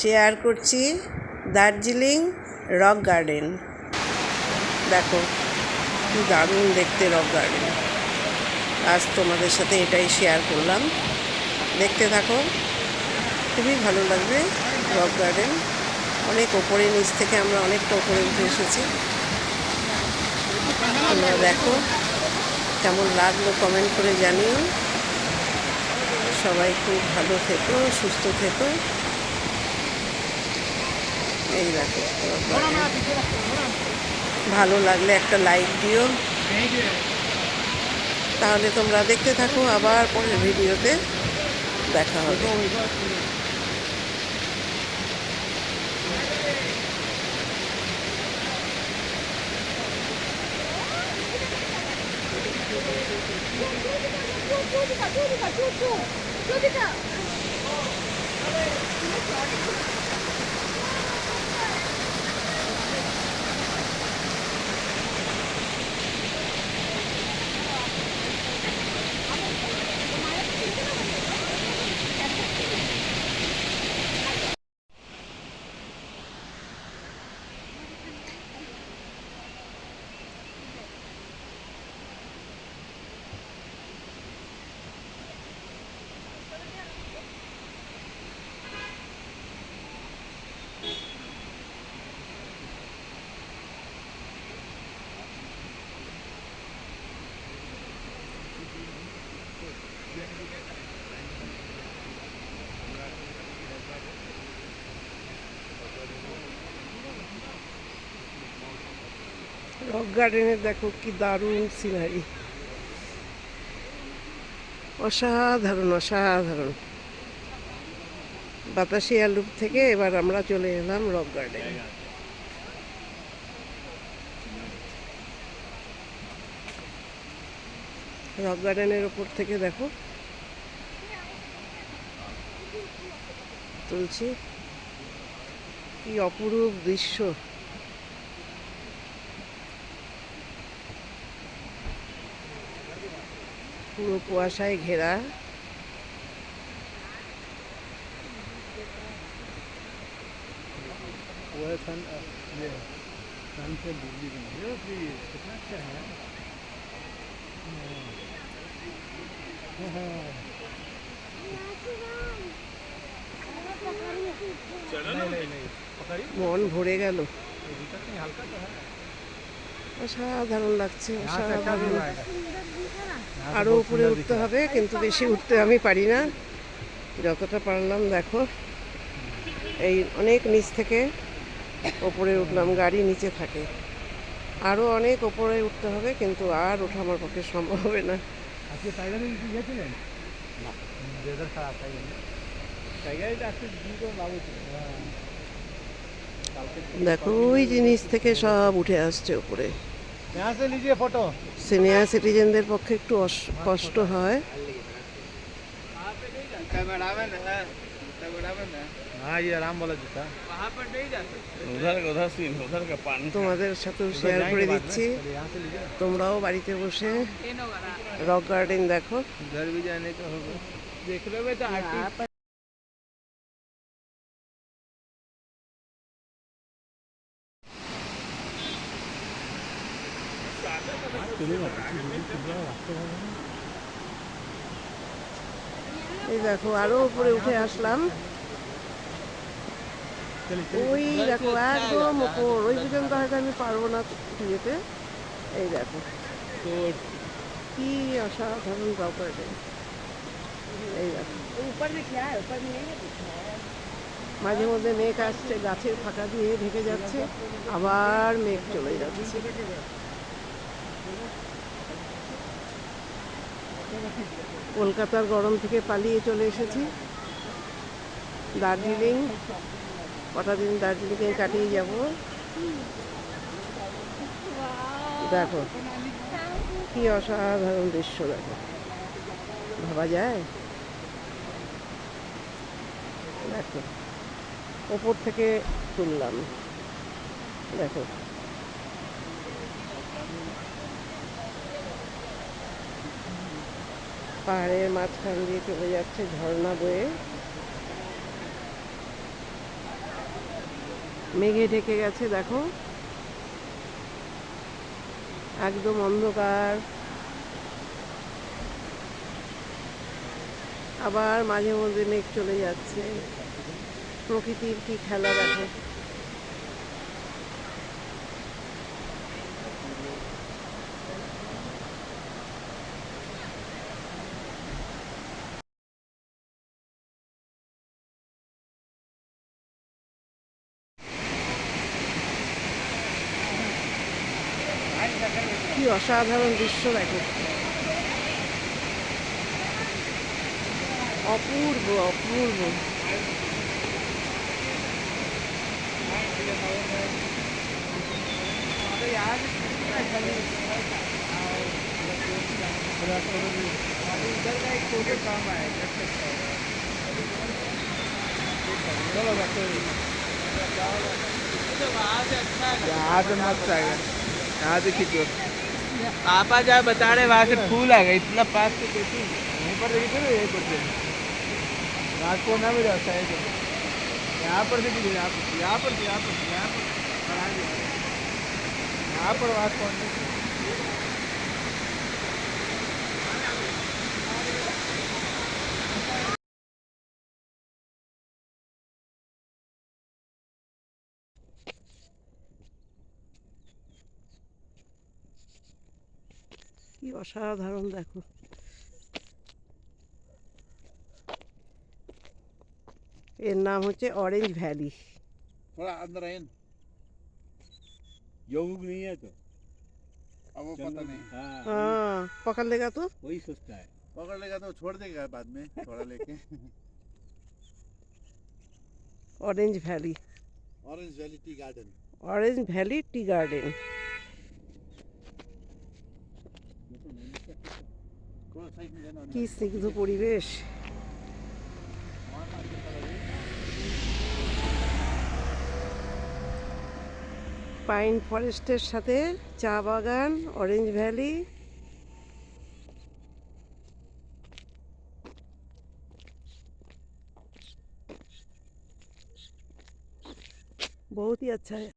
Share করছি Darjeeling rock garden. দেখো, কি দারুণ দেখতে রক গার্ডেন। আজ তোমাদের সাথে এটাই শেয়ার করলাম। দেখতে থাকো, খুবই ভালো লাগবে রক গার্ডেন। অনেক ওপরে নিচ থেকে আমরা অনেকটা ওপরে উঠে এসেছি। তোমরা দেখো, কেমন লাগল কমেন্ট করে জানিও। সবাই খুব ভালো থেকো, সুস্থ থেকো। এই দেখো ভালো লাগলে একটা লাইক দিও। তাহলে তোমরা দেখতে থাকো, আবার পরের ভিডিওতে দেখা হবে। চৌদিকা চৌদিকা চৌদিকা চৌদিকা রক গার্ডেনের দেখো কি দারুণ সিনারি অসাধারণ অসাধারণ। বাতাসিয়া লুপ থেকে এবার আমরা চলে এলাম রক গার্ডেন রক গার্ডেনের ওপর থেকে দেখো। তুলছি। কি অপরূপ দৃশ্য। পুরো কুয়াশায় ঘেরা। মন ভরে গেল। হালকা অসাধারণ লাগছে অসাধারণ আরও উপরে উঠতে হবে কিন্তু বেশি উঠতে আমি পারি না। যতটা পারলাম দেখো। এই অনেক নিচ থেকে ওপরে উঠলাম গাড়ি নিচে থাকে। আরও অনেক ওপরে উঠতে হবে কিন্তু আর ওঠা আমার পক্ষে সম্ভব হবে না। টাইগারে দেখো ওই জিনিস থেকে সব উঠে আসছে উপরে। সিনিয়র সিটিজেনদের পক্ষে একটু কষ্ট হয়। তোমাদের সাথে শেয়ার করে দিচ্ছি। তোমরাও বাড়িতে বসে রক গার্ডেন দেখো। এই দেখো, আরও উপরে উঠে আসলাম। ওই দেখো, একদম ওপর। ওই পর্যন্ত হয়তো আমি পারব না যেতে। এই দেখো। কি অসাধারণ প্রপার্টি এই দেখো। মাঝে মধ্যে মেঘ আসছে, গাছের ফাঁকা দিয়ে ঢেকে যাচ্ছে। আবার মেঘ চলে যাচ্ছে। কলকাতার গরম থেকে পালিয়ে চলে এসেছি। দার্জিলিং, কটা দিন দার্জিলিংয়ে কাটিয়ে যাব। দেখো, কি অসাধারণ দৃশ্য, দেখো। ভাবা যায়? দেখো, ওপর থেকে তুললাম। দেখো পাহাড়ের মাঝখান দিয়ে চলে যাচ্ছে ঝর্ণা বয়ে। মেঘে ঢেকে গেছে, দেখো। একদম অন্ধকার। আবার মাঝে মধ্যে মেঘ চলে যাচ্ছে। প্রকৃতির কি খেলা দেখো। কি অসাধারণ দৃশ্য দেখো অপূর্ব অপূর্ব यहाँ से मस्त आएगा यहाँ से खींचो पापा जहाँ बता रहे वहाँ से फूल आएगा इतना पास से कैसे यहीं पर देखिए ना यहीं पर से रात को ना भी रहता है तो यहाँ पर से कीजिए यहाँ पर यहाँ पर से, यहाँ पर से, यहाँ पर बना दिया। यहाँ पर बात कौन কি অসাধারণ দেখো এর নাম হচ্ছে অরেঞ্জ ভ্যালি थोड़ा अंदर आए योग नहीं है तो अब वो पता नहीं हाँ हाँ पकड़ लेगा तो वही सोचता है पकड़ लेगा तो छोड़ देगा बाद में थोड़ा लेके Orange Valley Orange Valley Tea Garden Orange Valley Tea Garden কি স্নিগ্ধ পরিবেশ পাইন ফরেস্টের সাথে চা বাগান অরেঞ্জ ভ্যালি बहुत ही अच्छा है